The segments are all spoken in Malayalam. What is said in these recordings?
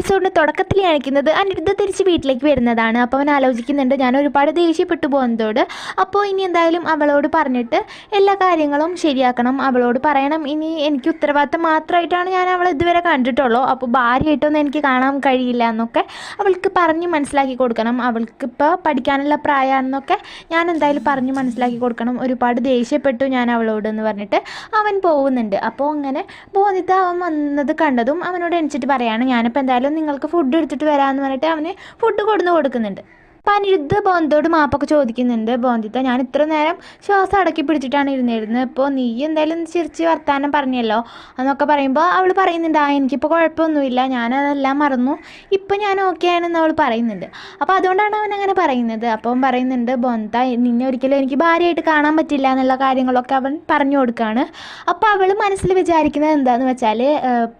എപ്പിസോഡിന് തുടക്കത്തിൽ കാണിക്കുന്നത് അനിരുദ്ധ തിരിച്ച് വീട്ടിലേക്ക് വരുന്നതാണ്. അപ്പോൾ അവൻ ആലോചിക്കുന്നുണ്ട് ഞാൻ ഒരുപാട് ദേഷ്യപ്പെട്ടു പോകുന്നതോട്. അപ്പോൾ ഇനി എന്തായാലും അവളോട് പറഞ്ഞിട്ട് എല്ലാ കാര്യങ്ങളും ശരിയാക്കണം. അവളോട് പറയണം. ഇനി എനിക്ക് ഉത്തരവാദിത്തം മാത്രമായിട്ടാണ് ഞാൻ അവളെ ഇതുവരെ കണ്ടിട്ടുള്ളൂ. അപ്പോൾ ഭാര്യയായിട്ടൊന്നും എനിക്ക് കാണാൻ കഴിയില്ല എന്നൊക്കെ അവൾക്ക് പറഞ്ഞ് മനസ്സിലാക്കി കൊടുക്കണം. അവൾക്ക് അവൾക്കിപ്പോൾ പഠിക്കാനുള്ള പ്രായമാണെന്നൊക്കെ ഞാൻ എന്തായാലും പറഞ്ഞ് മനസ്സിലാക്കി കൊടുക്കണം. ഒരുപാട് ദേഷ്യപ്പെട്ടു ഞാൻ അവളോട് എന്ന് പറഞ്ഞിട്ട് അവൻ പോകുന്നുണ്ട്. അപ്പോൾ അങ്ങനെ ബോധിത അവൻ വന്നത് കണ്ടതും അവനോട് എണിച്ചിട്ട് പറയാണ് ഞാനിപ്പോൾ എന്തായാലും നിങ്ങൾക്ക് ഫുഡ് എടുത്തിട്ട് വരാമെന്ന് പറഞ്ഞിട്ട് അവന് ഫുഡ് കൊടുന്ന് കൊടുക്കുന്നുണ്ട്. അപ്പം അനിരുദ്ധ ബോന്തോട് മാപ്പൊക്കെ ചോദിക്കുന്നുണ്ട്. ബോന്തിത്ത ഞാൻ ഇത്ര നേരം ശ്വാസം അടക്കി പിടിച്ചിട്ടാണ് ഇരുന്നിരുന്നത്. ഇപ്പോൾ നീ എന്തായാലും ചിരിച്ച് വർത്താനം പറഞ്ഞല്ലോ. എന്നൊക്കെ പറയുമ്പോൾ അവൾ പറയുന്നുണ്ട് ആ എനിക്കിപ്പോൾ കുഴപ്പമൊന്നുമില്ല. ഞാനതെല്ലാം മറന്നു. ഇപ്പം ഞാൻ ഓക്കെ ആണെന്ന് അവൾ പറയുന്നുണ്ട്. അപ്പോൾ അതുകൊണ്ടാണ് അവൻ അങ്ങനെ പറയുന്നത്. അപ്പം പറയുന്നുണ്ട് ബോന്ത നിന്നെ ഒരിക്കലും എനിക്ക് ഭാര്യയായിട്ട് കാണാൻ പറ്റില്ല എന്നുള്ള കാര്യങ്ങളൊക്കെ അവൻ പറഞ്ഞു കൊടുക്കുകയാണ് അപ്പോൾ അവൾ മനസ്സിൽ വിചാരിക്കുന്നത് എന്താണെന്ന് വെച്ചാൽ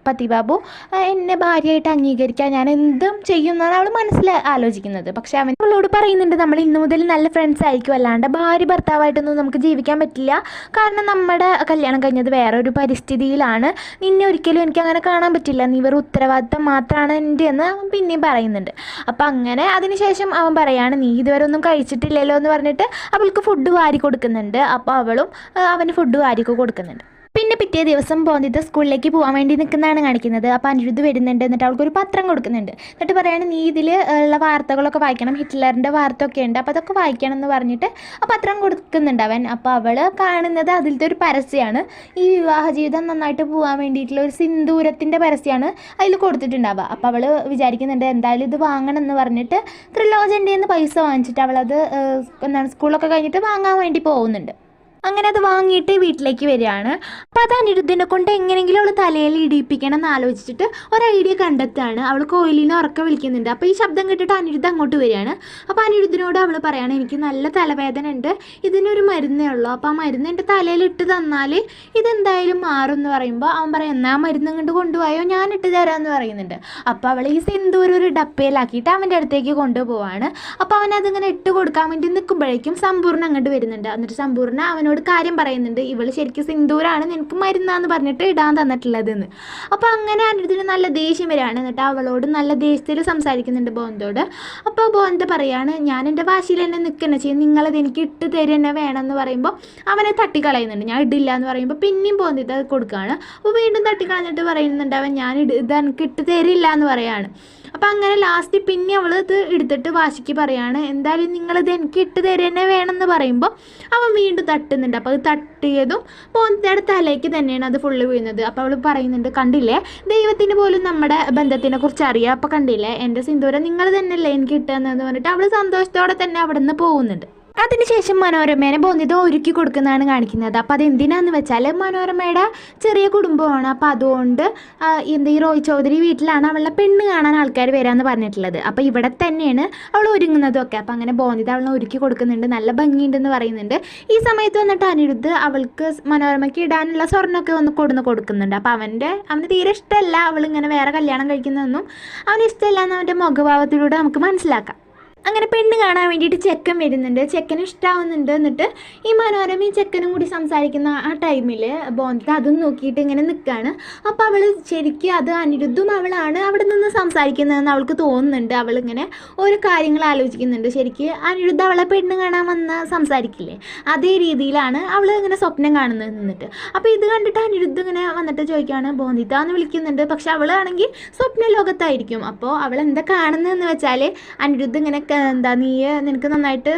പതിബാബു ആ, എന്നെ ഭാര്യയായിട്ട് അംഗീകരിക്കാൻ ഞാൻ എന്തും ചെയ്യുന്നതാണ് അവൾ മനസ്സിൽ ആലോചിക്കുന്നത്. പക്ഷേ അവൻ അവളോട് പറയുന്നുണ്ട് നമ്മൾ ഇന്നു മുതൽ നല്ല ഫ്രണ്ട്സ് ആയിരിക്കും. അല്ലാണ്ട് ഭാര്യ ഭർത്താവായിട്ടൊന്നും നമുക്ക് ജീവിക്കാൻ പറ്റില്ല. കാരണം നമ്മുടെ കല്യാണം കഴിഞ്ഞത് വേറെ ഒരു പരിസ്ഥിതിയിലാണ്. നിന്നെ ഒരിക്കലും എനിക്ക് അങ്ങനെ കാണാൻ പറ്റില്ല. നീ വെറും ഉത്തരവാദിത്തം മാത്രമാണ് എന്റെ എന്ന് പിന്നെയും പറയുന്നുണ്ട്. അപ്പം അങ്ങനെ അതിനുശേഷം അവൻ പറയാണ് നീ ഇതുവരെ ഒന്നും കഴിച്ചിട്ടില്ലല്ലോ എന്ന് പറഞ്ഞിട്ട് അവൾക്ക് ഫുഡ് വാരി കൊടുക്കുന്നുണ്ട്. അപ്പോൾ അവളും അവന് ഫുഡ് വാരി കൊടുക്കുന്നുണ്ട്. പിന്നെ പിറ്റേ ദിവസം പോന്നിത് സ്കൂളിലേക്ക് പോകാൻ വേണ്ടി നിൽക്കുന്നതാണ് കാണിക്കുന്നത്. അപ്പോൾ അനിരുദ്ധ് വരുന്നുണ്ട്. എന്നിട്ട് അവൾക്ക് ഒരു പത്രം കൊടുക്കുന്നുണ്ട്. എന്നിട്ട് പറയുകയാണ് നീ ഇതിൽ ഉള്ള വാർത്തകളൊക്കെ വായിക്കണം. ഹിറ്റ്ലറിന്റെ വാർത്ത ഒക്കെ ഉണ്ട്. അപ്പോൾ അതൊക്കെ വായിക്കണം എന്ന് പറഞ്ഞിട്ട് ആ പത്രം കൊടുക്കുന്നുണ്ട് അവൻ. അപ്പോൾ അവൾ കാണുന്നത് അതിലത്തെ ഒരു പരസ്യമാണ് ഈ വിവാഹ ജീവിതം നന്നായിട്ട് പോകാൻ വേണ്ടിയിട്ടുള്ള ഒരു സിന്ദൂരത്തിന്റെ പരസ്യമാണ് അതിൽ കൊടുത്തിട്ടുണ്ടാവുക. അപ്പോൾ അവൾ വിചാരിക്കുന്നുണ്ട് എന്തായാലും ഇത് വാങ്ങണം എന്ന് പറഞ്ഞിട്ട് ത്രിലോചന്റെ നിന്ന് പൈസ വാങ്ങിച്ചിട്ട് അവളത് എന്താണ് സ്കൂളൊക്കെ കഴിഞ്ഞിട്ട് വാങ്ങാൻ വേണ്ടി പോകുന്നുണ്ട്. അങ്ങനെ അത് വാങ്ങിയിട്ട് വീട്ടിലേക്ക് വരികയാണ്. അപ്പോൾ അത് അനിരുദ്ധിനെ കൊണ്ട് എങ്ങനെയെങ്കിലും അവൾ തലയിൽ ഇടിയിപ്പിക്കണം എന്ന് ആലോചിച്ചിട്ട് ഒരു ഐഡിയ കണ്ടെത്താണ് അവൾ കോയിലിനെ ഉറക്കം വിളിക്കുന്നുണ്ട്. അപ്പോൾ ഈ ശബ്ദം കേട്ടിട്ട് അനിരുദ്ധ അങ്ങോട്ട് വരികയാണ്. അപ്പോൾ അനിരുദ്ധിനോട് അവൾ പറയാണ് എനിക്ക് നല്ല തലവേദന ഉണ്ട്. ഇതിനൊരു മരുന്നേ ഉള്ളൂ. അപ്പോൾ ആ മരുന്ന് എന്റെ തലയിൽ ഇട്ട് തന്നാൽ ഇതെന്തായാലും മാറും എന്ന് പറയുമ്പോൾ അവൻ പറയും എന്നാ മരുന്ന് ഇങ്ങോട്ട് കൊണ്ടുപോയോ? ഞാൻ ഇട്ട് തരാമെന്ന് പറയുന്നുണ്ട്. അപ്പോൾ അവൾ ഈ സിന്ദൂർ ഒരു ഡപ്പയിലാക്കിയിട്ട് അവന്റെ അടുത്തേക്ക് കൊണ്ടുപോവാണ്. അപ്പോൾ അവൻ അതിങ്ങനെ ഇട്ട് കൊടുക്കാൻ വേണ്ടി നിൽക്കുമ്പോഴേക്കും സമ്പൂർണ അങ്ങോട്ട് വരുന്നുണ്ട്. എന്നിട്ട് സമ്പൂർണ അവനോട് കാര്യം പറയുന്നുണ്ട്. ഇവൾ ശരിക്കും സിന്ദൂരാണ്. നിനക്ക് മരുന്നാന്ന് പറഞ്ഞിട്ട് ഇടാൻ തന്നിട്ടുള്ളതെന്ന്. അപ്പോൾ അങ്ങനെ അനിരുദ്ധിന് നല്ല ദേഷ്യം വരികയാണ്. എന്നിട്ട് അവളോട് നല്ല ദേഷ്യത്തിൽ സംസാരിക്കുന്നുണ്ട് ബോന്തോട്. അപ്പോൾ ബോന്ത പറയാണ് ഞാൻ എന്റെ വാശിയിൽ തന്നെ നിൽക്കുന്ന ചെയ്യും. നിങ്ങളത് എനിക്ക് ഇട്ട് തരുക തന്നെ വേണമെന്ന് പറയുമ്പോൾ അവനെ തട്ടിക്കളയുന്നുണ്ട്. ഞാൻ ഇടില്ല എന്ന് പറയുമ്പോൾ പിന്നെയും ബോന്തിട്ട് കൊടുക്കുകയാണ്. അപ്പോൾ വീണ്ടും തട്ടിക്കളഞ്ഞിട്ട് പറയുന്നുണ്ട് അവൻ ഞാൻ ഇത് എനിക്ക് ഇട്ട് തരില്ല എന്ന് പറയാണ്. അപ്പം അങ്ങനെ ലാസ്റ്റ് പിന്നെ അവൾ ഇത് എടുത്തിട്ട് വാശിക്ക് പറയാണ് എന്തായാലും നിങ്ങളിത് എനിക്ക് ഇട്ട് തരുക തന്നെ വേണമെന്ന് പറയുമ്പോൾ അവൻ വീണ്ടും തട്ടുന്നുണ്ട്. അപ്പോൾ അത് തട്ടിയതും പോന്നയുടെ തലേക്ക് തന്നെയാണ് അത് ഫുള്ള് വീഴുന്നത്. അപ്പോൾ അവൾ പറയുന്നുണ്ട് കണ്ടില്ലേ? ദൈവത്തിന് പോലും നമ്മുടെ ബന്ധത്തിനെ കുറിച്ച് അറിയാം. അപ്പോൾ കണ്ടില്ലേ? എന്റെ സിന്ദൂരം നിങ്ങൾ തന്നെയല്ലേ എനിക്ക് ഇട്ടതെന്ന് പറഞ്ഞിട്ട് അവൾ സന്തോഷത്തോടെ തന്നെ അവിടെ നിന്ന് പോകുന്നുണ്ട്. അതിനുശേഷം മനോരമേനെ ബോന്തിത ഒരുക്കി കൊടുക്കുന്നതാണ് കാണിക്കുന്നത്. അപ്പോൾ അത് എന്തിനാന്ന് വെച്ചാൽ മനോരമയുടെ ചെറിയ കുടുംബമാണ്. അപ്പോൾ അതുകൊണ്ട് എന്ത് ഈ റോയ് ചൗധരി വീട്ടിലാണ് അവളുടെ പെണ്ണ് കാണാൻ ആൾക്കാർ വരാമെന്ന് പറഞ്ഞിട്ടുള്ളത്. അപ്പോൾ ഇവിടെ തന്നെയാണ് അവൾ ഒരുങ്ങുന്നതൊക്കെ. അപ്പോൾ അങ്ങനെ ബോന്തിത അവളെ ഒരുക്കി കൊടുക്കുന്നുണ്ട്. നല്ല ഭംഗിയുണ്ടെന്ന് പറയുന്നുണ്ട്. ഈ സമയത്ത് വന്നിട്ട് അനിരുദ്ധ് അവൾക്ക് മനോരമയ്ക്ക് ഇടാനുള്ള സ്വർണമൊക്കെ ഒന്ന് കൊടുന്ന് കൊടുക്കുന്നുണ്ട്. അപ്പോൾ അവന്റെ അവന് തീരെ ഇഷ്ടമല്ല അവൾ ഇങ്ങനെ വേറെ കല്യാണം കഴിക്കുന്നതൊന്നും. അവന് ഇഷ്ടമല്ല എന്ന് അവന്റെ മുഖഭാവത്തിലൂടെ നമുക്ക് മനസ്സിലാക്കാം. അങ്ങനെ പെണ്ണ് കാണാൻ വേണ്ടിയിട്ട് ചെക്കൻ വരുന്നുണ്ട്. ചെക്കന് ഇഷ്ടാവുന്നുണ്ട് എന്നിട്ട് ഈ മനോരമയും ചെക്കനും കൂടി സംസാരിക്കുന്ന ആ ടൈമിൽ ബോന്തിട്ട് അതും നോക്കിയിട്ട് ഇങ്ങനെ നിൽക്കുകയാണ് അപ്പോൾ അവൾ ശരിക്കും അത് അനിരുദ്ധും അവളാണ് അവിടെ നിന്ന് സംസാരിക്കുന്നതെന്ന് അവൾക്ക് തോന്നുന്നുണ്ട്. അവളിങ്ങനെ ഓരോ കാര്യങ്ങൾ ആലോചിക്കുന്നുണ്ട്. ശരിക്കും അനിരുദ്ധ അവളെ പെണ്ണ് കാണാൻ വന്ന് സംസാരിക്കില്ലേ? അതേ രീതിയിലാണ് അവൾ ഇങ്ങനെ സ്വപ്നം കാണുന്നത് നിന്നിട്ട്. അപ്പോൾ ഇത് കണ്ടിട്ട് അനിരുദ്ധ ഇങ്ങനെ വന്നിട്ട് ചോദിക്കുകയാണ് ബോന്തിത എന്ന് വിളിക്കുന്നുണ്ട്. പക്ഷെ അവളാണെങ്കിൽ സ്വപ്ന ലോകത്തായിരിക്കും അപ്പോൾ അവൾ എന്താ കാണുന്നതെന്ന് വെച്ചാൽ അനിരുദ്ധ ഇങ്ങനെ ക- എന്താ നീ നിനക്ക് നന്നായിട്ട്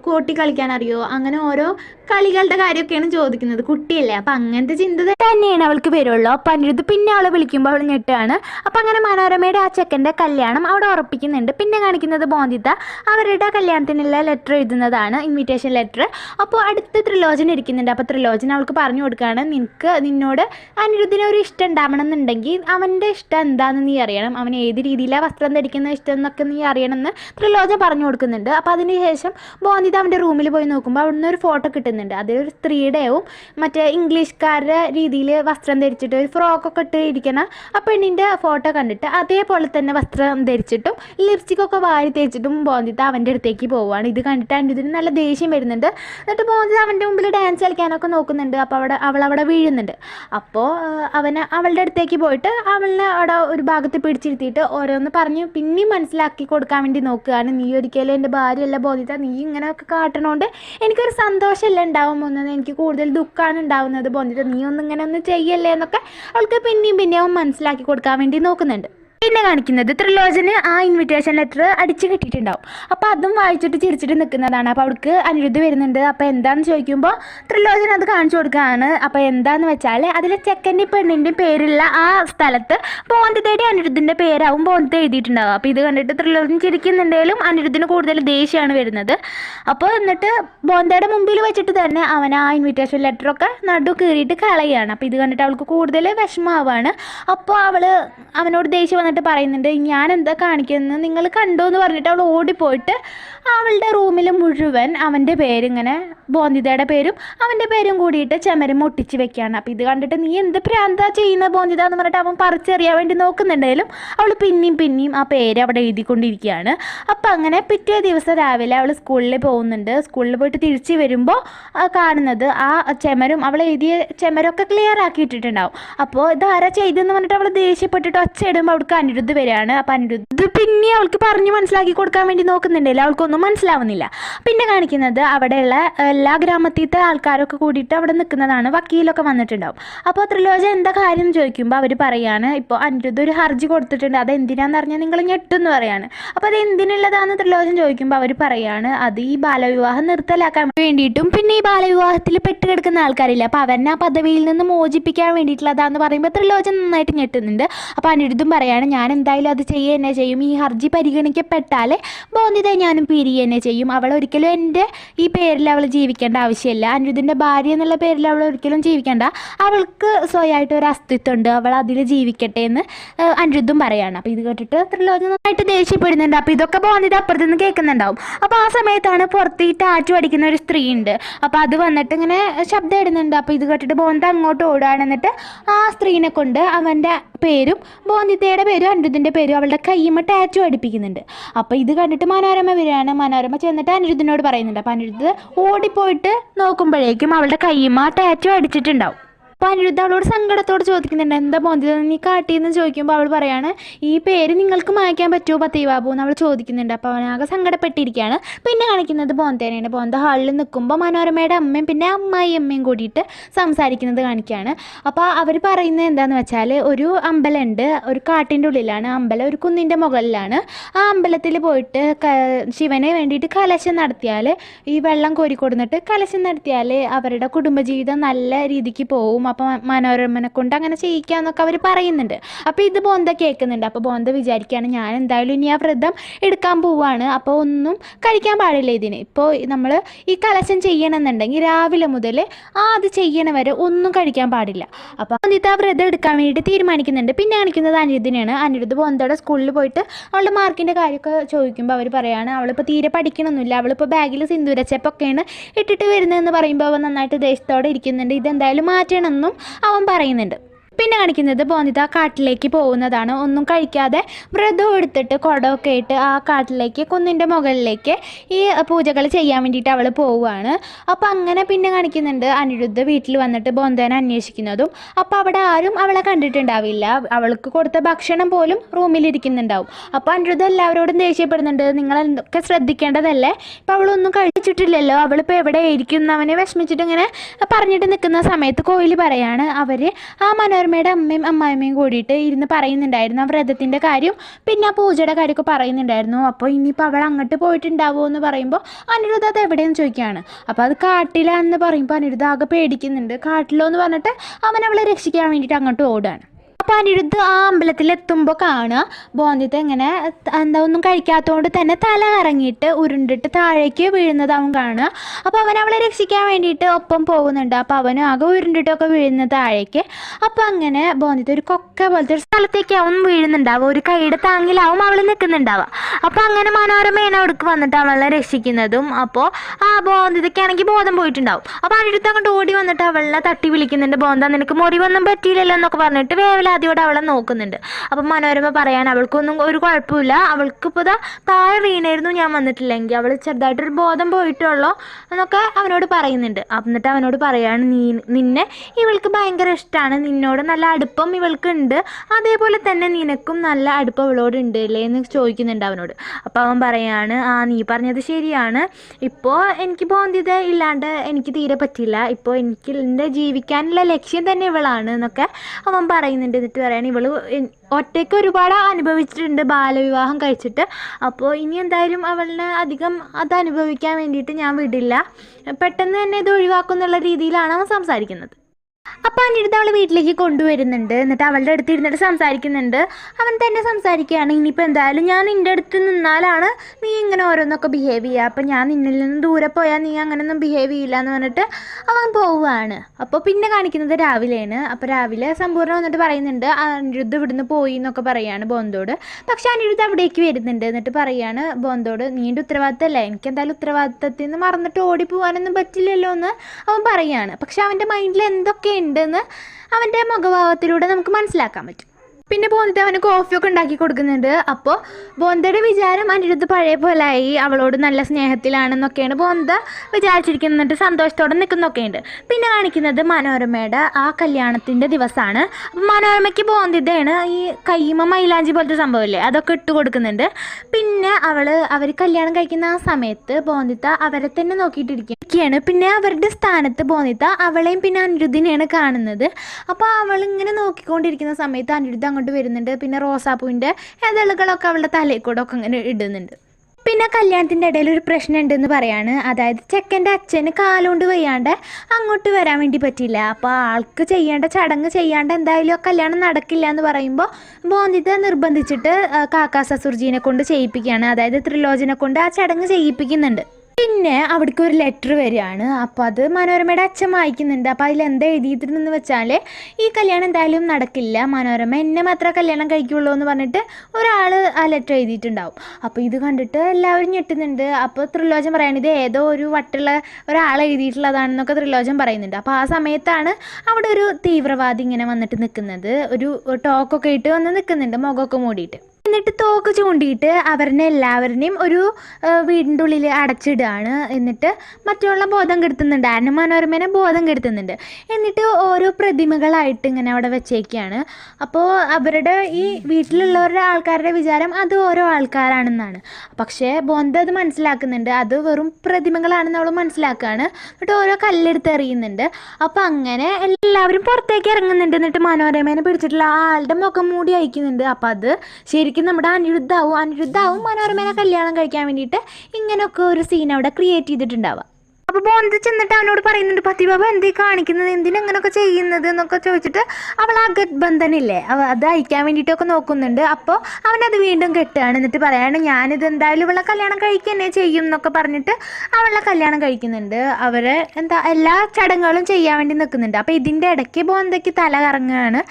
കോട്ടി കളിക്കാൻ അറിയോ? അങ്ങനെ ഓരോ കളികളുടെ കാര്യമൊക്കെയാണ് ചോദിക്കുന്നത്. കുട്ടിയല്ലേ. അപ്പൊ അങ്ങനത്തെ ചിന്ത തന്നെയാണ് അവൾക്ക് വരുള്ളൂ. അപ്പൊ അനിരുദ്ധ പിന്നെ അവളെ വിളിക്കുമ്പോൾ അവൾ ഞെട്ടാണ്. അപ്പൊ അങ്ങനെ മനോരമയുടെ ആ ചെക്കന്റെ കല്യാണം അവിടെ ഉറപ്പിക്കുന്നുണ്ട്. പിന്നെ കാണിക്കുന്നത് ബോന്ദിത അവരുടെ കല്യാണത്തിനുള്ള ലെറ്റർ എഴുതുന്നതാണ്. ഇൻവിറ്റേഷൻ ലെറ്റർ അപ്പോൾ അടുത്ത ത്രിലോചന ഇരിക്കുന്നുണ്ട്. അപ്പോൾ ത്രിലോചന അവൾക്ക് പറഞ്ഞു കൊടുക്കുകയാണ്. നിനക്ക് നിന്നോട് അനിരുദ്ധിനെ ഒരു ഇഷ്ടം ഉണ്ടാവണം എന്നുണ്ടെങ്കിൽ അവന്റെ ഇഷ്ടം എന്താണെന്ന് നീ അറിയണം. അവൻ ഏത് രീതിയിലാണ് വസ്ത്രം ധരിക്കുന്ന ഇഷ്ടം എന്നൊക്കെ നീ അറിയണമെന്ന് ത്രിലോചന പറഞ്ഞു കൊടുക്കുന്നുണ്ട്. അപ്പോൾ അതിന് ശേഷം ബോന്തിത അവന്റെ റൂമിൽ പോയി നോക്കുമ്പോൾ അവിടുന്ന് ഒരു ഫോട്ടോ കിട്ടുന്നുണ്ട്. വരുന്നുണ്ട് അതൊരു സ്ത്രീയുടെയും മറ്റേ ഇംഗ്ലീഷ്കാരുടെ രീതിയിൽ വസ്ത്രം ധരിച്ചിട്ട് ഒരു ഫ്രോക്കൊക്കെ ഇട്ട് ഇരിക്കുന്ന ആ പെണ്ണിന്റെ ഫോട്ടോ കണ്ടിട്ട് അതേപോലെ തന്നെ വസ്ത്രം ധരിച്ചിട്ടും ലിപ്സ്റ്റിക്കൊക്കെ വാരി തേച്ചിട്ടും ബോന്തിത്ത അവന്റെ അടുത്തേക്ക് പോവുകയാണ് ഇത് കണ്ടിട്ട് അതിന്റെ നല്ല ദേഷ്യം വരുന്നുണ്ട്. എന്നിട്ട് ബോന്തിത്ത അവന്റെ മുമ്പിൽ ഡാൻസ് കളിക്കാനൊക്കെ നോക്കുന്നുണ്ട്. അപ്പോൾ അവിടെ അവൾ അവിടെ വീഴുന്നുണ്ട്. അപ്പോൾ അവന് അവളുടെ അടുത്തേക്ക് പോയിട്ട് അവളിനെ അവിടെ ഒരു ഭാഗത്ത് പിടിച്ചിരുത്തിയിട്ട് ഓരോന്ന് പറഞ്ഞ് പിന്നെയും മനസ്സിലാക്കി കൊടുക്കാൻ വേണ്ടി നോക്കുകയാണ്. നീ ഒരിക്കലും എന്റെ ഭാര്യയല്ല ബോധിത നീ ഇങ്ങനെയൊക്കെ കാട്ടണോണ്ട് എനിക്കൊരു സന്തോഷമല്ല. ഉണ്ടാവാൻ പോകുന്നത് എനിക്ക് കൂടുതൽ ദുഃഖമാണ് ഉണ്ടാവുന്നത്. ബോധിത നീ ഒന്നും ഇങ്ങനെ ഒന്നും ചെയ്യല്ലേ എന്നൊക്കെ അവൾക്ക് പിന്നെയും പിന്നെയും മനസ്സിലാക്കി കൊടുക്കാൻ വേണ്ടി നോക്കുന്നുണ്ട്. പിന്നെ കാണിക്കുന്നത് ത്രിലോചന് ആ ഇൻവിറ്റേഷൻ ലെറ്റർ അടിച്ച് കിട്ടിയിട്ടുണ്ടാവും. അപ്പോൾ അതും വായിച്ചിട്ട് ചിരിച്ചിട്ട് നിൽക്കുന്നതാണ് അപ്പോൾ അവൾക്ക് അനിരുദ്ധ വരുന്നുണ്ട്. അപ്പോൾ എന്താണെന്ന് ചോദിക്കുമ്പോൾ ത്രിലോചന അത് കാണിച്ചു കൊടുക്കുകയാണ്. അപ്പോൾ എന്താണെന്ന് വെച്ചാൽ അതിലെ ചെക്കന്റെ പെണ്ണിന്റെ പേരുള്ള ആ സ്ഥലത്ത് ബോന്തിതയുടെ അനിരുദ്ധിന്റെ പേരാവും പോന്ത് എഴുതിയിട്ടുണ്ടാവും അപ്പോൾ ഇത് കണ്ടിട്ട് ത്രിലോചൻ ചിരിക്കുന്നുണ്ടെങ്കിലും അനിരുദ്ധിന് കൂടുതൽ ദേഷ്യമാണ് വരുന്നത്. അപ്പോൾ എന്നിട്ട് ബോന്തയുടെ മുമ്പിൽ വെച്ചിട്ട് തന്നെ അവൻ ആ ഇൻവിറ്റേഷൻ ലെറ്ററൊക്കെ നടു കീറിയിട്ട് കളയുകയാണ്. അപ്പോൾ ഇത് കണ്ടിട്ട് അവൾക്ക് കൂടുതൽ വിഷമാവാണ് അപ്പോൾ അവൾ അവനോട് ദേഷ്യം വന്നിട്ട് പറയുന്നുണ്ട് ഞാൻ എന്താ കാണിക്കുന്നത് നിങ്ങൾ കണ്ടോ എന്ന് പറഞ്ഞിട്ട് അവൾ ഓടിപ്പോയിട്ട് അവളുടെ റൂമിൽ മുഴുവൻ അവന്റെ പേരിങ്ങനെ ബോന്തിതയുടെ പേരും അവന്റെ പേരും കൂടിയിട്ട് ചെമരം ഒട്ടിച്ച് വെക്കുകയാണ്. അപ്പോൾ ഇത് കണ്ടിട്ട് നീ എന്ത് പ്രാന്താ ചെയ്യുന്ന ബോന്തിത എന്ന് പറഞ്ഞിട്ട് അവൻ പറിച്ചെറിയാൻ വേണ്ടി നോക്കുന്നുണ്ടെങ്കിലും അവൾ പിന്നെയും പിന്നെയും ആ പേര് അവിടെ എഴുതിക്കൊണ്ടിരിക്കുകയാണ്. അപ്പോൾ അങ്ങനെ പിറ്റേ ദിവസം രാവിലെ അവൾ സ്കൂളിൽ പോകുന്നുണ്ട്. സ്കൂളിൽ പോയിട്ട് തിരിച്ച് വരുമ്പോൾ കാണുന്നത് ആ ചെമരും അവൾ എഴുതിയ ചെമരൊക്കെ ക്ലിയർ ആക്കിയിട്ടിട്ടുണ്ടാവും. അപ്പോൾ ഇതാരാ ചെയ്തെന്ന് പറഞ്ഞിട്ട് അവൾ ദേഷ്യപ്പെട്ടിട്ട് ഒച്ചയിടുമ്പോൾ അവൾക്ക് അനിരുദ്ധ് വരികയാണ് അപ്പോൾ അനിരുദ്ധ് പിന്നെ അവൾക്ക് പറഞ്ഞ് മനസ്സിലാക്കി കൊടുക്കാൻ വേണ്ടി നോക്കുന്നുണ്ടല്ലോ അവൾക്കൊന്നും മനസ്സിലാവുന്നില്ല. പിന്നെ കാണിക്കുന്നത് അവിടെയുള്ള എല്ലാ ഗ്രാമത്തിലത്തെ ആൾക്കാരൊക്കെ കൂടിയിട്ട് അവിടെ നിൽക്കുന്നതാണ്. വക്കീലൊക്കെ വന്നിട്ടുണ്ടാവും. അപ്പോൾ ത്രിലോച എന്താ കാര്യം എന്ന് ചോദിക്കുമ്പോൾ അവർ പറയാണ് ഇപ്പോൾ അനിരുദ്ധ ഒരു ഹർജി കൊടുത്തിട്ടുണ്ട്. അത് എന്തിനാന്ന് പറഞ്ഞാൽ നിങ്ങൾ ഞെട്ടെന്ന് പറയാണ്. അപ്പോൾ അത് എന്തിനുള്ളതാണെന്ന് ത്രിലോചൻ ചോദിക്കുമ്പോൾ അവർ പറയാണ് അത് ഈ ബാലവിവാഹം നിർത്തലാക്കാൻ വേണ്ടിയിട്ടും പിന്നെ ഈ ബാലവിവാഹത്തിൽ പെട്ടുകിടക്കുന്ന ആൾക്കാരില്ല? അപ്പോൾ അവരെ ആ പദവിയിൽ നിന്ന് മോചിപ്പിക്കാൻ വേണ്ടിയിട്ടുള്ളതാന്ന് പറയുമ്പോൾ ത്രിലോചൻ നന്നായിട്ട് ഞെട്ടുന്നുണ്ട്. അപ്പോൾ അനിരുദ്ധം പറയാണ് ഞാൻ എന്തായാലും അത് ചെയ്യുക തന്നെ ചെയ്യും. ഈ ഹർജി പരിഗണിക്കപ്പെട്ടാലേ ബോന്തിത ഞാനും പിരിയുക തന്നെ ചെയ്യും. അവൾ ഒരിക്കലും എന്റെ ഈ പേരിൽ അവൾ ജീവിക്കേണ്ട ആവശ്യമില്ല. അനിരുദ്ധിന്റെ ഭാര്യ എന്നുള്ള പേരിൽ അവൾ ഒരിക്കലും ജീവിക്കേണ്ട. അവൾക്ക് സ്വയമായിട്ട് ഒരു അസ്തിത്വം ഉണ്ട് അവൾ അതിൽ ജീവിക്കട്ടെ എന്ന് അനിരുദ്ധും പറയാണ്. അപ്പോൾ ഇത് കേട്ടിട്ട് ത്രിലോചന നന്നായിട്ട് ദേഷ്യപ്പെടുന്നുണ്ട്. അപ്പോൾ ഇതൊക്കെ ബോന്തിത അപ്പുറത്ത് നിന്ന് കേൾക്കുന്നുണ്ടാവും. അപ്പോൾ ആ സമയത്താണ് പുറത്ത് ഈ ടാറ്റു അടിക്കുന്ന ഒരു സ്ത്രീ ഉണ്ട് അപ്പോൾ അത് വന്നിട്ട് ഇങ്ങനെ ശബ്ദം ഇടുന്നുണ്ട്. അപ്പോൾ ഇത് കേട്ടിട്ട് ബോന്ത അങ്ങോട്ട് ഓടുകയാണ്. എന്നിട്ട് ആ സ്ത്രീനെ കൊണ്ട് അവന്റെ പേരും ബോന്തിത്തയുടെ പേരും അനിരുദ്ധിന്റെ പേര് അവളുടെ കയ്യുമ്മ ടാറ്റു അടിപ്പിക്കുന്നുണ്ട്. അപ്പോൾ ഇത് കണ്ടിട്ട് മനോരമ വരികയാണ്. മനോരമ ചെന്നിട്ട് അനിരുദ്ധിനോട് പറയുന്നുണ്ട്. അപ്പോൾ അനിരുദ്ധ് ഓടിപ്പോയിട്ട് നോക്കുമ്പോഴേക്കും അവളുടെ കയ്യുമ്മ ടാറ്റു അടിച്ചിട്ടുണ്ടാവും. അപ്പോൾ അനിരുദ്ധ അവളോട് സങ്കടത്തോട് ചോദിക്കുന്നുണ്ട്. എന്താ ബോന്തിത നീ കാട്ടിയെന്ന് ചോദിക്കുമ്പോൾ അവൾ പറയാണ് ഈ പേര് നിങ്ങൾക്ക് മായ്ക്കാൻ പറ്റുമോ പത്തേ ബാബു എന്ന് അവൾ ചോദിക്കുന്നുണ്ട്. അപ്പോൾ അവനാകെ സങ്കടപ്പെട്ടിരിക്കുകയാണ്. പിന്നെ കാണിക്കുന്നത് ബോന്തേനെയാണ്. ബോന്ത ഹാളിൽ നിൽക്കുമ്പോൾ മനോരമയുടെ അമ്മയും പിന്നെ അമ്മായി അമ്മയും കൂടിയിട്ട് സംസാരിക്കുന്നത് കാണിക്കുകയാണ്. അപ്പോൾ അവർ പറയുന്നത് എന്താണെന്ന് വെച്ചാൽ ഒരു അമ്പലമുണ്ട് ഒരു കാട്ടിന്റെ ഉള്ളിലാണ്. അമ്പലം ഒരു കുന്നിന്റെ മുകളിലാണ്. ആ അമ്പലത്തിൽ പോയിട്ട് ശിവന് വേണ്ടിയിട്ട് കലശം നടത്തിയാൽ ഈ വെള്ളം കോരിക്കൊടുന്നിട്ട് കലശം നടത്തിയാൽ അവരുടെ കുടുംബജീവിതം നല്ല രീതിക്ക് പോവും. അപ്പോൾ മനോരമനെ കൊണ്ട് അങ്ങനെ ചെയ്യിക്കാന്നൊക്കെ അവർ പറയുന്നുണ്ട്. അപ്പോൾ ഇത് ബോന്ത കേൾക്കുന്നുണ്ട്. അപ്പോൾ ബോന്ത വിചാരിക്കുകയാണ് ഞാൻ എന്തായാലും ഇനി ആ വ്രതം എടുക്കാൻ പോവുകയാണ് അപ്പോൾ ഒന്നും കഴിക്കാൻ പാടില്ല ഇതിന്. ഇപ്പോൾ നമ്മൾ ഈ കലശം ചെയ്യണമെന്നുണ്ടെങ്കിൽ രാവിലെ മുതൽ ആ അത് ചെയ്യണ വരെ ഒന്നും കഴിക്കാൻ പാടില്ല. അപ്പോൾ ബോന്തിത്ത് ആ വ്രതം എടുക്കാൻ വേണ്ടിയിട്ട് തീരുമാനിക്കുന്നുണ്ട്. പിന്നെ കാണിക്കുന്നത് അനിരുദ്ധിനെയാണ് അനിരുദ്ധ് ബോന്തയുടെ സ്കൂളിൽ പോയിട്ട് അവളുടെ മാർക്കിന്റെ കാര്യമൊക്കെ ചോദിക്കുമ്പോൾ അവർ പറയുകയാണ് അവളിപ്പോൾ തീരെ പഠിക്കണമൊന്നുമില്ല അവളിപ്പോൾ ബാഗിൽ സിന്ദൂരച്ചപ്പൊക്കെയാണ് ഇട്ടിട്ട് വരുന്നതെന്ന് പറയുമ്പോൾ അവൻ നന്നായിട്ട് ദേശത്തോടെ ഇരിക്കുന്നുണ്ട്. ഇതെന്തായാലും മാറ്റണമെന്നും അവൻ പറയുന്നുണ്ട്. പിന്നെ കാണിക്കുന്നത് ബോന്തിത ആ കാട്ടിലേക്ക് പോകുന്നതാണ്. ഒന്നും കഴിക്കാതെ വ്രതം എടുത്തിട്ട് കുടമൊക്കെ ഇട്ട് ആ കാട്ടിലേക്ക് കുന്നിന്റെ മുകളിലേക്ക് ഈ പൂജകൾ ചെയ്യാൻ വേണ്ടിയിട്ട് അവൾ പോവുകയാണ്. അപ്പോൾ അങ്ങനെ പിന്നെ കാണിക്കുന്നുണ്ട് അനിരുദ്ധ വീട്ടിൽ വന്നിട്ട് ബോന്തേനെ അന്വേഷിക്കുന്നതും. അപ്പോൾ അവിടെ ആരും അവളെ കണ്ടിട്ടുണ്ടാവില്ല. അവൾക്ക് കൊടുത്ത ഭക്ഷണം പോലും റൂമിലിരിക്കുന്നുണ്ടാവും അപ്പോൾ അനിരുദ്ധ എല്ലാവരോടും ദേഷ്യപ്പെടുന്നുണ്ട്. എന്തൊക്കെ ശ്രദ്ധിക്കേണ്ടതല്ലേ? ഇപ്പോൾ അവളൊന്നും കഴിച്ചിട്ടില്ലല്ലോ. അവളിപ്പോൾ എവിടെ ഇരിക്കുന്നവനെ വിഷമിച്ചിട്ട് ഇങ്ങനെ പറഞ്ഞിട്ട് നിൽക്കുന്ന സമയത്ത് കോയിൽ പറയാണ് അവർ ആ മനോരമയുടെ അമ്മയും അമ്മായിമ്മയും കൂടിയിട്ട് ഇരുന്ന് പറയുന്നുണ്ടായിരുന്നു ആ വ്രതത്തിന്റെ കാര്യം. പിന്നെ ആ പൂജയുടെ കാര്യമൊക്കെ പറയുന്നുണ്ടായിരുന്നു. അപ്പോൾ ഇനിയിപ്പോൾ അവൾ അങ്ങോട്ട് പോയിട്ടുണ്ടാവുമോ എന്ന് പറയുമ്പോൾ അനിരുദ്ധ അത് എവിടെയെന്ന് ചോദിക്കുകയാണ്. അപ്പോൾ അത് കാട്ടിലാണെന്ന് പറയുമ്പോൾ അനിരുദ്ധ ആകെ പേടിക്കുന്നുണ്ട്. കാട്ടിലോ എന്ന് പറഞ്ഞിട്ട് അവൻ അവളെ രക്ഷിക്കാൻ വേണ്ടിയിട്ട് അങ്ങോട്ട് ഓടുകയാണ്. അപ്പോൾ അനിരുദ്ധ ആ അമ്പലത്തിൽ എത്തുമ്പോൾ കാണുക. ബോന്തിത്ത് ഇങ്ങനെ എന്താ ഒന്നും കഴിക്കാത്തതുകൊണ്ട് തന്നെ തല കറങ്ങിയിട്ട് ഉരുണ്ടിട്ട് താഴേക്ക് വീഴുന്നത് അവൻ കാണുക. അപ്പോൾ അവൻ അവളെ രക്ഷിക്കാൻ വേണ്ടിയിട്ട് ഒപ്പം പോകുന്നുണ്ട്. അപ്പോൾ അവനും ആകെ ഉരുണ്ടിട്ടൊക്കെ വീഴുന്ന താഴേക്ക്. അപ്പോൾ അങ്ങനെ ബോന്തിത്ത് ഒരു കൊക്ക പോലത്തെ ഒരു സ്ഥലത്തേക്ക് അവൻ വീഴുന്നുണ്ടാവുക. ഒരു കൈയുടെ താങ്ങിലാവും അവൾ നിൽക്കുന്നുണ്ടാവുക. അപ്പോൾ അങ്ങനെ മനോരമേന അവിടേക്ക് വന്നിട്ട് അവളെ രക്ഷിക്കുന്നതും. അപ്പോൾ ആ ബോന്തിതയ്ക്കാണെങ്കിൽ ബോധം പോയിട്ടുണ്ടാവും. അപ്പോൾ അനിരുദ്ധ അങ്ങോട്ട് ഓടി വന്നിട്ട് അവളെ തട്ടി വിളിക്കുന്നുണ്ട്. ബോന്ത നിനക്ക് മുറിവൊന്നും പറ്റിയില്ലല്ലോ എന്നൊക്കെ പറഞ്ഞിട്ട് വേവലാതിയോടെ അവളെ നോക്കുന്നുണ്ട്. അപ്പം മനോരമ പറയാൻ അവൾക്കൊന്നും ഒരു കുഴപ്പമില്ല. അവൾക്ക് ഇപ്പോൾ ഇതാ താഴെ വീണായിരുന്നു ഞാൻ വന്നിട്ടില്ലെങ്കിൽ. അവൾ ചെറുതായിട്ടൊരു ബോധം പോയിട്ടുള്ളോ എന്നൊക്കെ അവനോട് പറയുന്നുണ്ട്. എന്നിട്ട് അവനോട് പറയാണ് നീ നിന്നെ ഇവൾക്ക് ഭയങ്കര ഇഷ്ടമാണ് നിന്നോട് നല്ല അടുപ്പം ഇവൾക്ക് ഉണ്ട് അതേപോലെ തന്നെ നിനക്കും നല്ല അടുപ്പം ഇവളോട് ഉണ്ട് അല്ലേ? എന്ന് ചോദിക്കുന്നുണ്ട് അവനോട്. അപ്പോൾ അവൻ പറയാണ് ആ നീ പറഞ്ഞത് ശരിയാണ്. ഇപ്പോൾ എനിക്ക് ബോധ്യത ഇല്ലാണ്ട് എനിക്ക് തീരെ പറ്റില്ല ഇപ്പോൾ എനിക്ക് എന്റെ ജീവിക്കാനുള്ള ലക്ഷ്യം തന്നെ ഇവളാണ് എന്നൊക്കെ അവൻ പറയുന്നുണ്ട്. എന്നിട്ട് പറയാണ്. ഇവൾ ഒറ്റയ്ക്ക് ഒരുപാട് അനുഭവിച്ചിട്ടുണ്ട് ബാലവിവാഹം കഴിച്ചിട്ട്. അപ്പോൾ ഇനി എന്തായാലും അവളിനെ അധികം അത് അനുഭവിക്കാൻ വേണ്ടിയിട്ട് ഞാൻ വിടില്ല. പെട്ടെന്ന് തന്നെ ഇത് ഒഴിവാക്കും എന്നുള്ള രീതിയിലാണ് അവൻ സംസാരിക്കുന്നത്. അപ്പോൾ അനിരുദ്ധ അവളെ വീട്ടിലേക്ക് കൊണ്ടുവരുന്നുണ്ട്. എന്നിട്ട് അവളുടെ അടുത്ത് ഇരുന്നിട്ട് സംസാരിക്കുന്നുണ്ട്. അവൻ തന്നെ സംസാരിക്കുകയാണ്. ഇനിയിപ്പോൾ എന്തായാലും ഞാൻ നിന്റെ അടുത്ത് നിന്നാലാണ് നീ ഇങ്ങനെ ഓരോന്നൊക്കെ ബിഹേവ് ചെയ്യുക. അപ്പോൾ ഞാൻ നിന്നിൽ നിന്ന് ദൂരെ പോയാൽ നീ അങ്ങനെയൊന്നും ബിഹേവ് ചെയ്യില്ല എന്ന് പറഞ്ഞിട്ട് അവൻ പോവുകയാണ്. അപ്പോൾ പിന്നെ കാണിക്കുന്നത് രാവിലെയാണ്. അപ്പോൾ രാവിലെ സമ്പൂർണം വന്നിട്ട് പറയുന്നുണ്ട് അനിരുദ്ധ ഇവിടുന്ന് പോയി എന്നൊക്കെ പറയുകയാണ് ബോന്തോട്. പക്ഷെ അനിരുദ്ധ അവിടേക്ക് വരുന്നുണ്ട്. എന്നിട്ട് പറയുകയാണ് ബോന്തോട് നീന്റെ ഉത്തരവാദിത്തമല്ലേ എനിക്ക് എന്തായാലും ഉത്തരവാദിത്തത്തിൽ നിന്ന് മറന്നിട്ട് ഓടി പോകാനൊന്നും പറ്റില്ലല്ലോ എന്ന് അവൻ പറയുകയാണ് പക്ഷെ അവന്റെ മൈൻഡിൽ എന്തൊക്കെ ഉണ്ടെന്ന് അവന്റെ മുഖഭാവത്തിലൂടെ നമുക്ക് മനസ്സിലാക്കാൻ പറ്റും. പിന്നെ ബോന്ദ അവന് കോഫിയൊക്കെ ഉണ്ടാക്കി കൊടുക്കുന്നുണ്ട്. അപ്പോൾ ബോന്തയുടെ വിചാരം അനിരുദ്ധ പഴയ ആയി അവളോട് നല്ല സ്നേഹത്തിലാണെന്നൊക്കെയാണ് ബോന്ത വിചാരിച്ചിരിക്കുന്നിട്ട് സന്തോഷത്തോടെ നിൽക്കുന്നൊക്കെയുണ്ട് പിന്നെ കാണിക്കുന്നത് മനോരമയുടെ ആ കല്യാണത്തിന്റെ ദിവസമാണ്. മനോരമയ്ക്ക് ബോന്തിതയാണ് ഈ കയ്യുമ മൈലാഞ്ചി പോലത്തെ സംഭവമില്ലേ? അതൊക്കെ ഇട്ട് കൊടുക്കുന്നുണ്ട്. പിന്നെ അവൾ അവർ കല്യാണം കഴിക്കുന്ന ആ സമയത്ത് ബോന്തിത്ത അവരെ തന്നെ നോക്കിയിട്ടിരിക്കുകയാണ് പിന്നെ അവരുടെ സ്ഥാനത്ത് പോന്നിട്ട് അവളെയും പിന്നെ അനിരുദ്ധിനെയാണ് കാണുന്നത്. അപ്പോൾ അവളിങ്ങനെ നോക്കിക്കൊണ്ടിരിക്കുന്ന സമയത്ത് അനിരുദ്ധ അങ്ങോട്ട് വരുന്നുണ്ട്. പിന്നെ റോസാപ്പൂവിന്റെ ഇതളുകളൊക്കെ അവളുടെ തലയിൽ കൂടെ ഒക്കെ ഇങ്ങനെ ഇടുന്നുണ്ട്. പിന്നെ കല്യാണത്തിന്റെ ഇടയിൽ ഒരു പ്രശ്നം ഉണ്ടെന്ന് പറയാണ്. അതായത് ചെക്കന്റെ അച്ഛന് കാലുകൊണ്ട് വയ്യാണ്ട് അങ്ങോട്ട് വരാൻ വേണ്ടി പറ്റില്ല അപ്പോൾ ആൾക്ക് ചെയ്യേണ്ട ചടങ്ങ് ചെയ്യാണ്ട് എന്തായാലും കല്യാണം നടക്കില്ല എന്ന് പറയുമ്പോൾ ബോന്ദിത നിർബന്ധിച്ചിട്ട് കാക്കാ സസുർജീനെ കൊണ്ട് ചെയ്യിപ്പിക്കുകയാണ്. അതായത് ത്രിലോചനെ കൊണ്ട് ആ ചടങ്ങ് ചെയ്യിപ്പിക്കുന്നുണ്ട്. പിന്നെ അവിടേക്ക് ഒരു ലെറ്റർ വരികയാണ്. അപ്പോൾ അത് മനോരമയുടെ അച്ഛൻ വായിക്കുന്നുണ്ട്. അപ്പോൾ അതിൽ എന്താ എഴുതിയിട്ടുണ്ടെന്ന് വെച്ചാൽ ഈ കല്യാണം എന്തായാലും നടക്കില്ല. മനോരമ എന്നെ മാത്രമേ കല്യാണം കഴിക്കുള്ളൂ എന്ന് പറഞ്ഞിട്ട് ഒരാൾ ആ ലെറ്റർ എഴുതിയിട്ടുണ്ടാവും. അപ്പോൾ ഇത് കണ്ടിട്ട് എല്ലാവരും ഞെട്ടുന്നുണ്ട്. അപ്പോൾ ത്രിലോചൻ പറയാണ് ഇത് ഏതോ ഒരു വട്ടുള്ള ഒരാൾ എഴുതിയിട്ടുള്ളതാണെന്നൊക്കെ ത്രിലോചൻ പറയുന്നുണ്ട്. അപ്പോൾ ആ സമയത്താണ് അവിടെ ഒരു തീവ്രവാദി ഇങ്ങനെ വന്നിട്ട് നിൽക്കുന്നത്. ഒരു ടോക്കൊക്കെ ഇട്ട് വന്ന് നിൽക്കുന്നുണ്ട് മുഖമൊക്കെ മൂടിയിട്ട്. എന്നിട്ട് തോക്ക് ചൂണ്ടിയിട്ട് അവരിനെ എല്ലാവരുടെയും ഒരു വീടിന്റെ ഉള്ളിൽ അടച്ചിടുകയാണ് എന്നിട്ട് മറ്റുള്ള ബോധം കെടുത്തുന്നുണ്ട്. ആന മനോരമേനെ ബോധം കെടുത്തുന്നുണ്ട്. എന്നിട്ട് ഓരോ പ്രതിമകളായിട്ട് ഇങ്ങനെ അവിടെ വെച്ചേക്കുകയാണ് അപ്പോൾ അവരുടെ ഈ വീട്ടിലുള്ളവരുടെ ആൾക്കാരുടെ വിചാരം അത് ഓരോ ആൾക്കാരാണെന്നാണ്. പക്ഷേ ബോന്ത അത് മനസ്സിലാക്കുന്നുണ്ട്. അത് വെറും പ്രതിമകളാണെന്ന് അവൾ മനസ്സിലാക്കുകയാണ് എന്നിട്ട് ഓരോ കല്ലെടുത്ത് എറിയുന്നുണ്ട്. അപ്പോൾ അങ്ങനെ എല്ലാവരും പുറത്തേക്ക് ഇറങ്ങുന്നുണ്ട്. എന്നിട്ട് മനോരമേനെ പിടിച്ചിട്ടുള്ള ആളുടെ മുഖം മൂടി അയക്കുന്നുണ്ട്. അപ്പം അത് ശരിക്കും നമ്മുടെ അനിരുദ്ധാവും അനിരുദ്ധാവും മനോരമേനെ കല്യാണം കഴിക്കാൻ വേണ്ടിയിട്ട് ഇങ്ങനെയൊക്കെ ഒരു സീൻ അവിടെ ക്രിയേറ്റ് ചെയ്തിട്ടുണ്ടാവുക അപ്പോൾ ബോന്ത് ചെന്നിട്ട് അവനോട് പറയുന്നുണ്ട് പതിബാബ എന്തേ കാണിക്കുന്നത്? എന്തിനാ അങ്ങനെയൊക്കെ ചെയ്യുന്നത്? എന്നൊക്കെ ചോദിച്ചിട്ട് അവൾ ആ ഗത്ബന്ധനില്ലേ അവ അത് അയക്കാൻ വേണ്ടിയിട്ടൊക്കെ നോക്കുന്നുണ്ട്. അപ്പോൾ അവനത് വീണ്ടും കെട്ടുകയാണ്. എന്നിട്ട് പറയാണ് ഞാനിത് എന്തായാലും ഇവളെ കല്യാണം കഴിക്കുന്നേ ചെയ്യും എന്നൊക്കെ പറഞ്ഞിട്ട് അവളെ കല്യാണം കഴിക്കുന്നുണ്ട്. അവരെ എന്താ എല്ലാ ചടങ്ങുകളും ചെയ്യാൻ വേണ്ടി നിൽക്കുന്നുണ്ട്. അപ്പോൾ ഇതിന്റെ ഇടയ്ക്ക് ബോന്തയ്ക്ക് തല കറങ്ങുകയാണ്.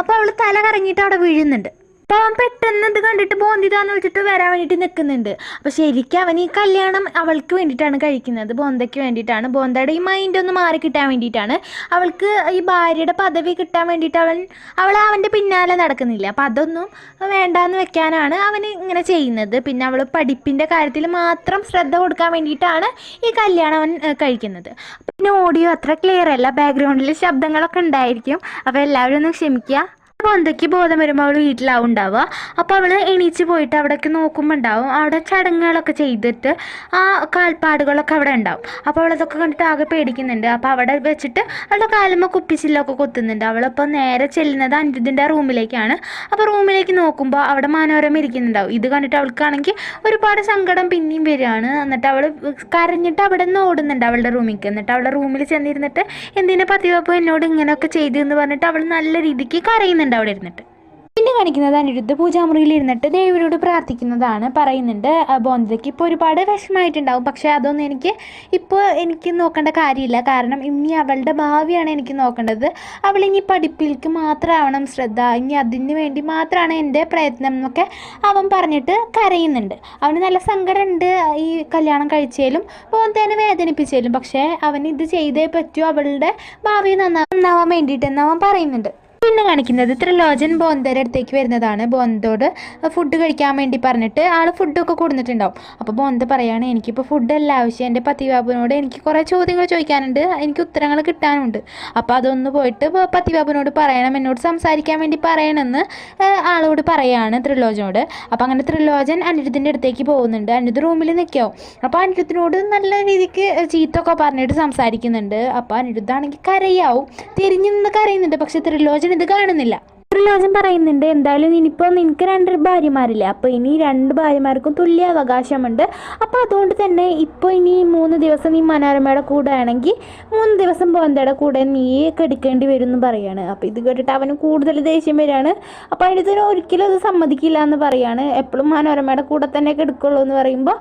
അപ്പോൾ അവൾ തല കറങ്ങിയിട്ട് അവിടെ വീഴുന്നുണ്ട്. അപ്പോൾ അവൻ പെട്ടെന്ന് ഇത് കണ്ടിട്ട് ബോന്തിതാന്ന് വിളിച്ചിട്ട് വരാൻ വേണ്ടിയിട്ട് നിൽക്കുന്നുണ്ട് അപ്പോൾ ശരിക്കും അവൻ ഈ കല്യാണം അവൾക്ക് വേണ്ടിയിട്ടാണ് കഴിക്കുന്നത്. ബോന്തയ്ക്ക് വേണ്ടിയിട്ടാണ്. ബോന്തയുടെ ഈ മൈൻഡ് ഒന്ന് മാറി കിട്ടാൻ വേണ്ടിയിട്ടാണ്. അവൾക്ക് ഈ ഭാര്യയുടെ പദവി കിട്ടാൻ വേണ്ടിയിട്ട് അവൻ അവൾ അവന്റെ പിന്നാലെ നടക്കുന്നില്ല. അപ്പം അതൊന്നും വേണ്ടാന്ന് വെക്കാനാണ് അവൻ ഇങ്ങനെ ചെയ്യുന്നത്. പിന്നെ അവൾ പഠിപ്പിന്റെ കാര്യത്തിൽ മാത്രം ശ്രദ്ധ കൊടുക്കാൻ വേണ്ടിയിട്ടാണ് ഈ കല്യാണം അവൻ കഴിക്കുന്നത്. പിന്നെ ഓഡിയോ അത്ര ക്ലിയർ അല്ല. ബാക്ക്ഗ്രൗണ്ടിൽ ശബ്ദങ്ങളൊക്കെ ഉണ്ടായിരിക്കും. അപ്പോൾ എല്ലാവരും ഒന്ന് ക്ഷമിക്കുക അപ്പോൾ എന്തൊക്കെ ബോധം വരുമ്പോൾ അവൾ വീട്ടിലാവും ഉണ്ടാവുക അപ്പോൾ അവൾ എണീച്ച് പോയിട്ട് അവിടേക്ക് നോക്കുമ്പോൾ ഉണ്ടാവും അവിടെ ചടങ്ങുകളൊക്കെ ചെയ്തിട്ട് ആ കാൽപ്പാടുകളൊക്കെ അവിടെ ഉണ്ടാവും. അപ്പോൾ അവളതൊക്കെ കണ്ടിട്ട് ആകെ പേടിക്കുന്നുണ്ട്. അപ്പോൾ അവിടെ വെച്ചിട്ട് അവളുടെ കാലുമ്പോൾ കുപ്പിച്ചില്ലൊക്കെ കൊത്തുന്നുണ്ട്. അവളപ്പോൾ നേരെ ചെല്ലുന്നത് അനിരുദ്ധിന്റെ റൂമിലേക്കാണ്. അപ്പോൾ റൂമിലേക്ക് നോക്കുമ്പോൾ അവിടെ മനോരമ ഇരിക്കുന്നുണ്ടാവും. ഇത് കണ്ടിട്ട് അവൾക്കാണെങ്കിൽ ഒരുപാട് സങ്കടം പിന്നെയും വരികയാണ്. എന്നിട്ട് അവൾ കരഞ്ഞിട്ട് അവിടെ നിന്ന് ഓടുന്നുണ്ട് അവളുടെ റൂമിലേക്ക് എന്നിട്ട് അവളുടെ റൂമിൽ ചെന്നിരുന്നിട്ട് എന്തിനാ പതിവപ്പോൾ എന്നോട് ഇങ്ങനെയൊക്കെ ചെയ്തു എന്ന് പറഞ്ഞിട്ട് അവൾ നല്ല രീതിക്ക് കരയുന്നുണ്ട്. കരയുന്നുണ്ട് അവിടെ ഇരുന്നിട്ട്. പിന്നെ കാണിക്കുന്നത് അനിരുദ്ധ പൂജാമുറിയിൽ ഇരുന്നിട്ട് ദേവിയോട് പ്രാർത്ഥിക്കുന്നതാണ്. പറയുന്നുണ്ട് ആ, ബോന്തയ്ക്ക് ഇപ്പോൾ ഒരുപാട് വിഷമമായിട്ടുണ്ടാവും. പക്ഷേ അതൊന്നും എനിക്ക് ഇപ്പോൾ എനിക്ക് നോക്കേണ്ട കാര്യമില്ല. കാരണം ഇനി അവളുടെ ഭാവിയാണ് എനിക്ക് നോക്കേണ്ടത്. അവൾ ഇനി പഠിപ്പിലേക്ക് മാത്രമാവണം. ശ്രദ്ധ ഇനി അതിന് വേണ്ടി മാത്രമാണ് എന്റെ പ്രയത്നം എന്നൊക്കെ അവൻ പറഞ്ഞിട്ട് കരയുന്നുണ്ട്. അവന് നല്ല സങ്കടമുണ്ട് ഈ കല്യാണം കഴിച്ചാലും ബോന്തേനെ വേദനിപ്പിച്ചാലും പക്ഷേ അവൻ ഇത് ചെയ്തേ പറ്റൂ. അവളുടെ ഭാവി നന്നാ നന്നാവാൻ വേണ്ടിയിട്ടെന്ന് അവൻ പറയുന്നുണ്ട്. പിന്നെ കാണിക്കുന്നത് ത്രിലോചൻ ബോന്തയുടെ അടുത്തേക്ക് വരുന്നതാണ്. ബോന്തോട് ഫുഡ് കഴിക്കാൻ വേണ്ടി പറഞ്ഞിട്ട് ആൾ ഫുഡൊക്കെ കൊടുത്തിട്ടുണ്ടാവും അപ്പോൾ ബോന്ത പറയാണ് എനിക്കിപ്പോൾ ഫുഡല്ല ആവശ്യം. എന്റെ പത്തിബാബുവിനോട് എനിക്ക് കുറേ ചോദ്യങ്ങൾ ചോദിക്കാനുണ്ട്. എനിക്ക് ഉത്തരങ്ങൾ കിട്ടാനുണ്ട്. അപ്പോൾ അതൊന്ന് പോയിട്ട് പത്തി പത്തിബാബുവിനോട് പറയണം. എന്നോട് സംസാരിക്കാൻ വേണ്ടി പറയണമെന്ന് ആളോട് പറയാണ് ത്രിലോചനോട്. അപ്പോൾ അങ്ങനെ ത്രിലോചൻ അനിരുദ്ധിന്റെ അടുത്തേക്ക് പോകുന്നുണ്ട്. അനിരുദ്ധ് റൂമിൽ നിൽക്കാവും. അപ്പോൾ അനിരുദ്ധിനോട് നല്ല രീതിക്ക് ചീത്തൊക്കെ പറഞ്ഞിട്ട് സംസാരിക്കുന്നുണ്ട്. അപ്പോൾ അനിരുദ്ധാണെങ്കിൽ കരയാവും. തിരിഞ്ഞു നിന്ന് കരയുന്നുണ്ട്. പക്ഷേ ത്രിലോചൻ ഇത് കാണുന്നില്ല. ത്രിലോചൻ പറയുന്നുണ്ട് എന്തായാലും ഇനിയിപ്പോൾ നിനക്ക് രണ്ട് ഭാര്യമാരില്ലേ? അപ്പോൾ ഇനി രണ്ട് ഭാര്യമാർക്കും തുല്യ അവകാശമുണ്ട്. അപ്പോൾ അതുകൊണ്ട് തന്നെ ഇപ്പോൾ ഇനി മൂന്ന് ദിവസം നീ മനോരമയുടെ കൂടെ ആണെങ്കിൽ മൂന്ന് ദിവസം ബോന്തയുടെ കൂടെ നീ കെടുക്കേണ്ടി വരും എന്ന് പറയാണ്. അപ്പോൾ ഇത് കേട്ടിട്ട് അവന് കൂടുതൽ ദേഷ്യം വരികയാണ്. അപ്പോൾ അതിന് ഒരിക്കലും അത് സമ്മതിക്കില്ല എന്ന് പറയാണ്. എപ്പോഴും മനോരമയുടെ കൂടെ തന്നെ കെടുക്കുള്ളൂ എന്ന് പറയുമ്പോൾ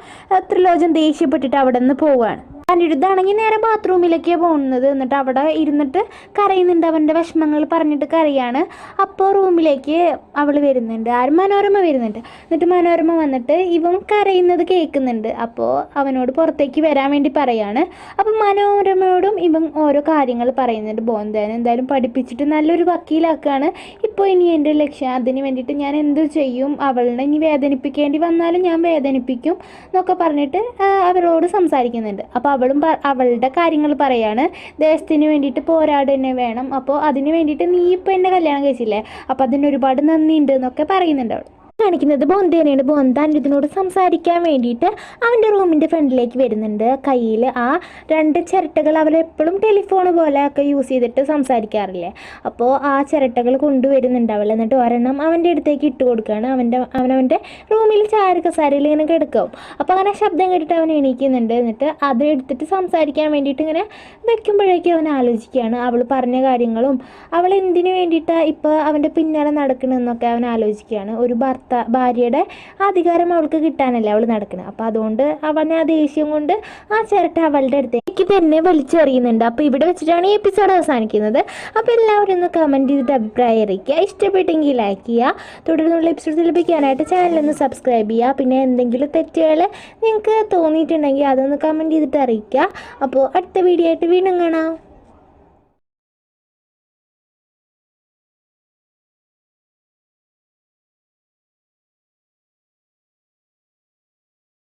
ത്രിലോചൻ ദേഷ്യപ്പെട്ടിട്ട് അവിടെ നിന്ന് പോവുകയാണ് അനിരുദ്ധാണെങ്കിൽ നേരെ ബാത്റൂമിലേക്കാണ് പോകുന്നത്. എന്നിട്ട് അവിടെ ഇരുന്നിട്ട് കരയുന്നുണ്ട്. അവന്റെ വിഷമങ്ങൾ പറഞ്ഞിട്ട് കരയാണ്. അപ്പോൾ റൂമിലേക്ക് അവൾ വരുന്നുണ്ട്. ആരും മനോരമ വരുന്നുണ്ട്. എന്നിട്ട് മനോരമ വന്നിട്ട് ഇവൻ കരയുന്നത് കേൾക്കുന്നുണ്ട്. അപ്പോൾ അവനോട് പുറത്തേക്ക് വരാൻ വേണ്ടി പറയാണ്. അപ്പോൾ മനോരമയോടും ഇവൻ ഓരോ കാര്യങ്ങൾ പറയുന്നുണ്ട്. ബോന്തേനെ എന്തായാലും പഠിപ്പിച്ചിട്ട് നല്ലൊരു വക്കീലാക്കുകയാണ് ഇപ്പോൾ ഇനി എന്റെ ലക്ഷ്യം. അതിന് വേണ്ടിയിട്ട് ഞാൻ എന്ത് ചെയ്യും? അവളിനെ ഇനി വേദനിപ്പിക്കേണ്ടി വന്നാലും ഞാൻ വേദനിപ്പിക്കും എന്നൊക്കെ പറഞ്ഞിട്ട് അവരോട് സംസാരിക്കുന്നുണ്ട്. അപ്പോൾ അവളും അവളുടെ കാര്യങ്ങൾ പറയാണ്. ദേശത്തിന് വേണ്ടിയിട്ട് പോരാട് തന്നെ വേണം. അപ്പോൾ അതിന് വേണ്ടിയിട്ട് നീ ഇപ്പോൾ എന്നെ കല്യാണം കഴിച്ചില്ലേ? അപ്പോൾ അതിന് ഒരുപാട് നന്ദിയുണ്ട് എന്നൊക്കെ പറയുന്നുണ്ട് അവൾ. കാണിക്കുന്നത് ബോന്തേനെയാണ്. ബോന്ത അനിരുദ്ധിനോട് സംസാരിക്കാൻ വേണ്ടിയിട്ട് അവന്റെ റൂമിന്റെ ഫ്രണ്ടിലേക്ക് വരുന്നുണ്ട്. കയ്യിൽ ആ രണ്ട് ചിരട്ടകൾ അവൾ എപ്പോഴും ടെലിഫോൺ പോലെ യൂസ് ചെയ്തിട്ട് സംസാരിക്കാറില്ലേ? അപ്പോൾ ആ ചിരട്ടകൾ കൊണ്ടുവരുന്നുണ്ട് അവൾ. എന്നിട്ട് ഒരെണ്ണം അവന്റെ അടുത്തേക്ക് ഇട്ട് കൊടുക്കുകയാണ്. അവന്റെ അവനവന്റെ റൂമിൽ ചാരു കസാരയിൽ ഇങ്ങനെ കിടക്കും. അപ്പോൾ അങ്ങനെ ശബ്ദം കേട്ടിട്ട് അവൻ എണീക്കുന്നുണ്ട്. എന്നിട്ട് അത് എടുത്തിട്ട് സംസാരിക്കാൻ വേണ്ടിയിട്ട് ഇങ്ങനെ വെക്കുമ്പോഴേക്കും അവൻ ആലോചിക്കുകയാണ്. അവൾ പറഞ്ഞ കാര്യങ്ങളും അവൾ എന്തിനു വേണ്ടിയിട്ടാണ് ഇപ്പോൾ അവന്റെ പിന്നാലെ നടക്കണമെന്നൊക്കെ അവൻ ആലോചിക്കുകയാണ്. ഒരു ഭർത്ത ഭാര്യയുടെ അധികാരം അവൾക്ക് കിട്ടാനല്ലേ അവൾ നടക്കുന്നത് അപ്പോൾ അതുകൊണ്ട് അവനെ ആ ദേഷ്യം കൊണ്ട് ആ ചിരട്ട അവളുടെ അടുത്തേക്ക് തന്നെ വലിച്ചെറിയുന്നുണ്ട്. അപ്പോൾ ഇവിടെ വെച്ചിട്ടാണ് ഈ എപ്പിസോഡ് അവസാനിക്കുന്നത്. അപ്പോൾ എല്ലാവരും ഒന്ന് കമന്റ് ചെയ്തിട്ട് അഭിപ്രായം അറിയിക്കുക. ഇഷ്ടപ്പെട്ടെങ്കിൽ ലൈക്ക് ചെയ്യുക. തുടർന്നുള്ള എപ്പിസോഡ് ലഭിക്കാനായിട്ട് ചാനലൊന്ന് സബ്സ്ക്രൈബ് ചെയ്യുക. പിന്നെ എന്തെങ്കിലും തെറ്റുകൾ നിങ്ങൾക്ക് തോന്നിയിട്ടുണ്ടെങ്കിൽ അതൊന്ന് കമന്റ് ചെയ്തിട്ട് അറിയിക്കുക. അപ്പോൾ അടുത്ത വീഡിയോ ആയിട്ട് വീണ്ടും കാണാം.